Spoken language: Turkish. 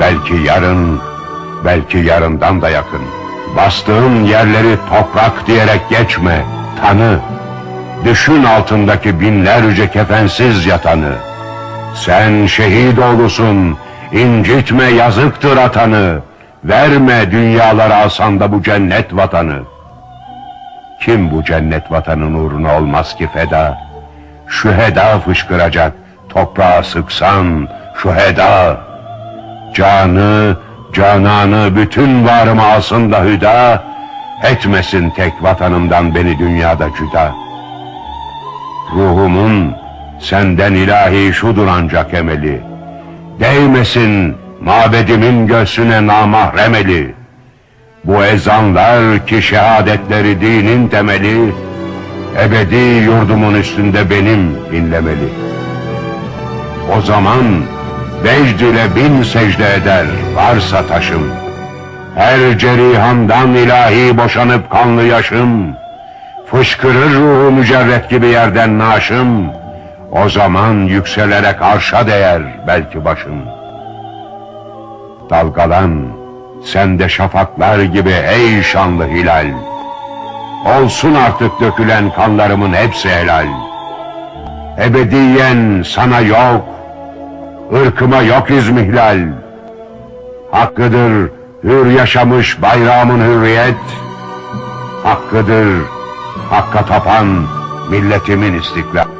belki yarın, belki yarından da yakın. Bastığın yerleri toprak diyerek geçme, tanı. Düşün altındaki binlerce kefensiz yatanı. Sen şehit oğlusun, incitme yazıktır atanı. Verme dünyalara alsan da bu cennet vatanı. Kim bu cennet vatanın uğruna olmaz ki feda? Şüheda fışkıracak, toprağa sıksan şüheda. Canı, cananı bütün varımı alsın da hüda, etmesin tek vatanımdan beni dünyada cüda. Ruhumun senden ilahi şudur ancak emeli, değmesin mabedimin göğsüne namahrem eli. Bu ezanlar ki şehadetleri dinin temeli, ebedi yurdumun üstünde benim inlemeli. O zaman vecd ile bin secde eder varsa taşım. Her cerihandan ilahi boşanıp kanlı yaşım. Fışkırır ruhu mücerret gibi yerden naşım. O zaman yükselerek arşa değer belki başım. Dalgalan, sen de şafaklar gibi ey şanlı hilal. Olsun artık dökülen kanlarımın hepsi helal. Ebediyen sana yok, ırkıma yok izmihlal. Hakkıdır hür yaşamış bayrağımın hürriyet. Hakkıdır hakka tapan milletimin istiklal.